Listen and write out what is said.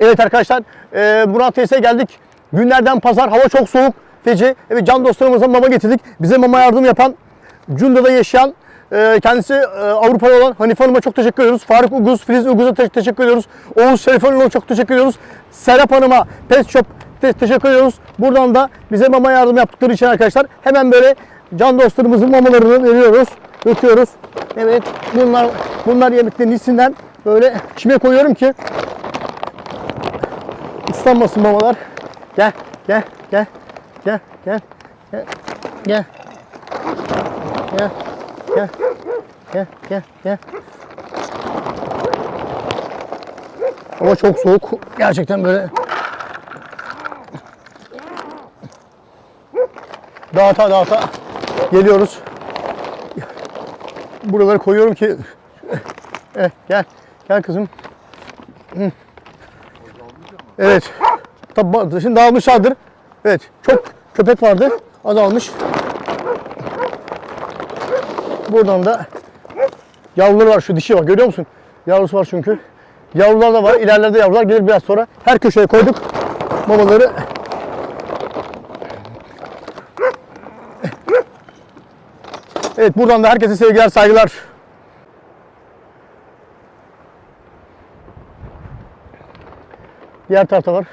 Evet arkadaşlar e, Murat Teyze geldik. Günlerden pazar hava çok soğuk. Feci. Evet can dostlarımıza mama getirdik. Bize mama yardım yapan Cunda'da yaşayan e, kendisi e, Avrupalı olan Hanife Hanım'a çok teşekkür ediyoruz. Faruk Uguz, Filiz Uguz'a te- teşekkür ediyoruz. Oğuz Şerif Hanım'a çok teşekkür ediyoruz. Serap Hanım'a Pet Shop te- teşekkür ediyoruz. Buradan da bize mama yardım yaptıkları için arkadaşlar hemen böyle can dostlarımızın mamalarını veriyoruz. Döküyoruz. Evet bunlar bunlar yemeklerin içinden böyle kime koyuyorum ki ıslanmasın mamalar. Gel gel gel gel gel gel gel gel gel gel gel gel Hava çok soğuk. Gerçekten böyle dağıta dağıta geliyoruz. Buraları koyuyorum ki Eh, gel gel kızım. Hı. Evet. Tabi şimdi dağılmışlardır. Evet. Çok köpek vardı. Azalmış. Buradan da yavruları var. Şu dişi var. Görüyor musun? Yavrusu var çünkü. Yavrular da var. İlerlerde yavrular gelir biraz sonra. Her köşeye koyduk mamaları. Evet buradan da herkese sevgiler, saygılar. Diğer tarafta var.